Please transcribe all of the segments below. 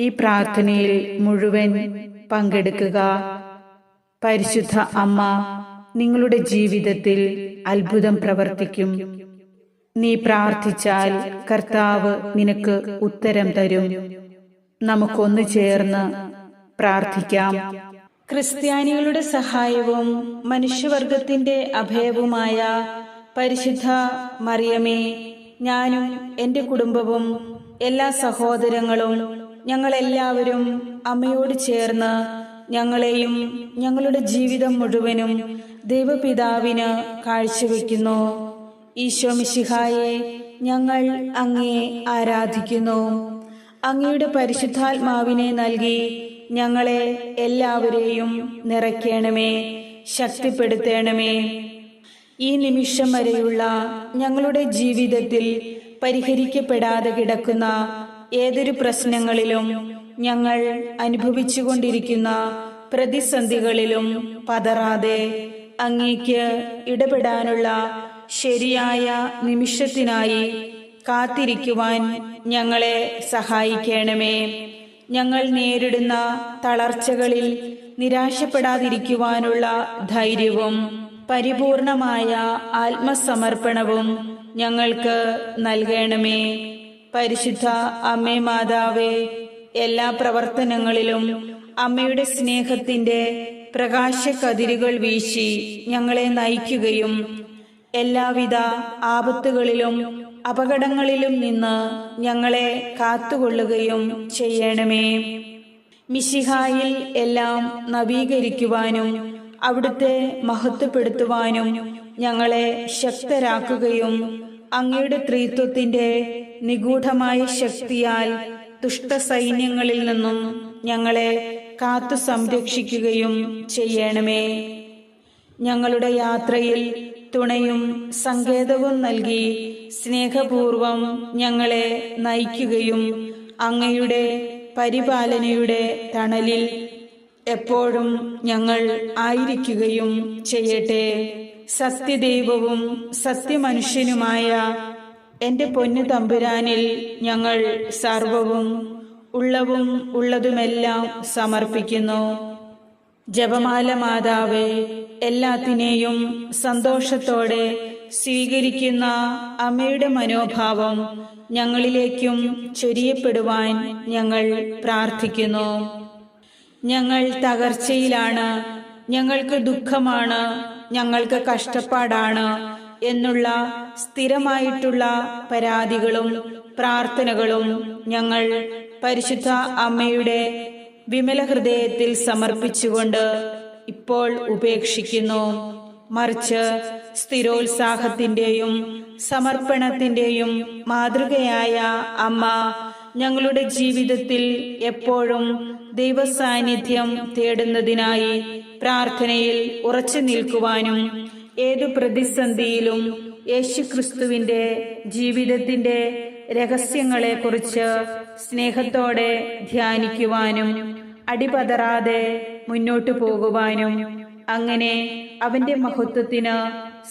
ഈ പ്രാർത്ഥനയിൽ മുഴുവൻ പങ്കെടുക്കുക. പരിശുദ്ധ അമ്മ നിങ്ങളുടെ ജീവിതത്തിൽ അത്ഭുതം പ്രവർത്തിക്കും. നീ പ്രാർത്ഥിച്ചാൽ കർത്താവ് നിനക്ക് ഉത്തരം തരും. നമുക്കൊന്ന് ചേർന്ന് പ്രാർത്ഥിക്കാം. ക്രിസ്ത്യാനികളുടെ സഹായവും മനുഷ്യവർഗത്തിന്റെ അഭയവുമായ പരിശുദ്ധ മറിയമേ ഞാനും എന്റെ കുടുംബവും എല്ലാ സഹോദരങ്ങളും ഞങ്ങളെല്ലാവരും അമ്മയോട് ചേർന്ന് ഞങ്ങളെയും ഞങ്ങളുടെ ജീവിതം മുഴുവനും ദൈവപിതാവിന് കാഴ്ചവെക്കുന്നു. ഈശോ മിശിഹായെ ഞങ്ങൾ അങ്ങേ ആരാധിക്കുന്നു. അങ്ങയുടെ പരിശുദ്ധാത്മാവിനെ നൽകി ഞങ്ങളെ എല്ലാവരെയും നിറയ്ക്കണമേ ശക്തിപ്പെടുത്തണമേ. ഈ നിമിഷം വരെയുള്ള ഞങ്ങളുടെ ജീവിതത്തിൽ പരിഹരിക്കപ്പെടാതെ കിടക്കുന്ന ഏതൊരു പ്രശ്നങ്ങളിലും ഞങ്ങൾ അനുഭവിച്ചുകൊണ്ടിരിക്കുന്ന പ്രതിസന്ധികളിലും പതറാതെ അങ്ങേക്ക് ഇടപെടാനുള്ള ശരിയായ നിമിഷത്തിനായി കാത്തിരിക്കുവാൻ ഞങ്ങളെ സഹായിക്കണമേ. ഞങ്ങൾ നേരിടുന്ന തളർച്ചകളിൽ നിരാശപ്പെടാതിരിക്കുവാനുള്ള ധൈര്യവും പരിപൂർണമായ ആത്മസമർപ്പണവും ഞങ്ങൾക്ക് നൽകണമേ. പരിശുദ്ധ അമ്മേ മാതാവേ എല്ലാ പ്രവർത്തനങ്ങളിലും അമ്മയുടെ സ്നേഹത്തിന്റെ പ്രകാശ കതിരുകൾ വീശി ഞങ്ങളെ നയിക്കുകയും എല്ലാവിധ ആപത്തുകളിലും അപകടങ്ങളിലും നിന്ന് ഞങ്ങളെ കാത്തുകൊള്ളുകയും ചെയ്യണമേ. മിശിഹായിൽ എല്ലാം നവീകരിക്കുവാനും അവിടുത്തെ മഹത്വപ്പെടുത്തുവാനും ഞങ്ങളെ ശക്തരാക്കുകയും അങ്ങയുടെ ത്രീത്വത്തിന്റെ നിഗൂഢമായ ശക്തിയാൽ ദുഷ്ടസൈന്യങ്ങളിൽ നിന്നും ഞങ്ങളെ കാത്തു സംരക്ഷിക്കുകയും ചെയ്യണമേ. ഞങ്ങളുടെ യാത്രയിൽ തുണയും സങ്കേതവും നൽകി സ്നേഹപൂർവം ഞങ്ങളെ നയിക്കുകയും അങ്ങയുടെ പരിപാലനയുടെ തണലിൽ എപ്പോഴും ഞങ്ങൾ ആയിരിക്കുകയും ചെയ്യട്ടെ. സത്യദൈവവും സത്യമനുഷ്യനുമായ എന്റെ പൊന്നു തമ്പുരാനിൽ ഞങ്ങൾ സർവവും ഉള്ളവും ഉള്ളതുമെല്ലാം സമർപ്പിക്കുന്നു. ജപമാല മാതാവേ എല്ലാത്തിനെയും സന്തോഷത്തോടെ സ്വീകരിക്കുന്ന അമ്മയുടെ മനോഭാവം ഞങ്ങളിലേക്കും ചൊരിയപ്പെടുവാൻ ഞങ്ങൾ പ്രാർത്ഥിക്കുന്നു. ഞങ്ങൾ തകർച്ചയിലാണ് ഞങ്ങൾക്ക് ദുഃഖമാണ് ഞങ്ങൾക്ക് കഷ്ടപ്പാടാണ് എന്നുള്ള സ്ഥിരമായിട്ടുള്ള പരാതികളും പ്രാർത്ഥനകളും ഞങ്ങൾ പരിശുദ്ധ അമ്മയുടെ വിമല ഹൃദയത്തിൽ സമർപ്പിച്ചുകൊണ്ട് ഇപ്പോൾ ഉപേക്ഷിക്കുന്നു. മറിച്ച് സ്ഥിരോത്സാഹത്തിന്റെയും സമർപ്പണത്തിന്റെയും മാതൃകയായ അമ്മ ഞങ്ങളുടെ ജീവിതത്തിൽ എപ്പോഴും ദൈവസാന്നിധ്യം തേടുന്നതിനായി പ്രാർത്ഥനയിൽ ഉറച്ചു നിൽക്കുവാനും ഏതു പ്രതിസന്ധിയിലും യേശുക്രിസ്തുവിന്റെ ജീവിതത്തിന്റെ രഹസ്യങ്ങളെക്കുറിച്ച് സ്നേഹത്തോടെ ധ്യാനിക്കുവാനും അടിപതറാതെ മുന്നോട്ടു പോകുവാനും അങ്ങനെ അവന്റെ മഹത്വത്തിന്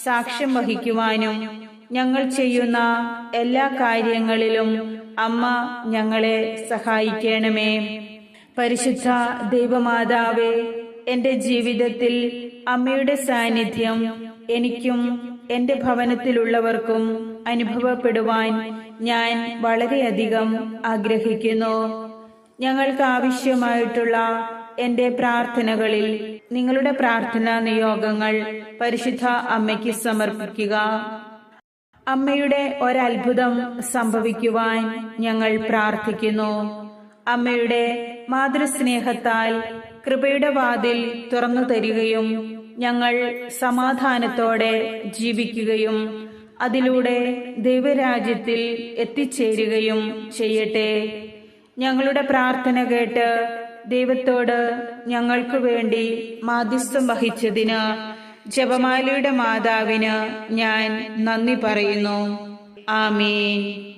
സാക്ഷ്യം വഹിക്കുവാനും ഞങ്ങൾ ചെയ്യുന്ന എല്ലാ കാര്യങ്ങളിലും അമ്മ ഞങ്ങളെ സഹായിക്കണമേ. പരിശുദ്ധ ദൈവമാതാവേ എന്റെ ജീവിതത്തിൽ അമ്മയുടെ സാന്നിധ്യം എനിക്കും എന്റെ ഭവനത്തിലുള്ളവർക്കും അനുഭവപ്പെടുവാൻ ഞാൻ വളരെയധികം ആഗ്രഹിക്കുന്നു. ഞങ്ങൾക്ക് ആവശ്യമായിട്ടുള്ള എന്റെ പ്രാർത്ഥനകളിൽ നിങ്ങളുടെ പ്രാർത്ഥനാ നിയോഗങ്ങൾ പരിശുദ്ധ അമ്മയ്ക്ക് സമർപ്പിക്കുക. അമ്മയുടെ ഒരത്ഭുതം സംഭവിക്കുവാൻ ഞങ്ങൾ പ്രാർത്ഥിക്കുന്നു. അമ്മയുടെ മാതൃസ്നേഹത്താൽ കൃപയുടെ വാതിൽ തുറന്നു തരികയും ഞങ്ങൾ സമാധാനത്തോടെ ജീവിക്കുകയും അതിലൂടെ ദൈവരാജ്യത്തിൽ എത്തിച്ചേരുകയും ചെയ്യട്ടെ. ഞങ്ങളുടെ പ്രാർത്ഥന കേട്ട് ദൈവത്തോട് ഞങ്ങൾക്ക് വേണ്ടി മാധ്യസ്ഥം വഹിച്ചതിന് ജപമാലയുടെ മാതാവിന് ഞാൻ നന്ദി പറയുന്നു. ആമീൻ.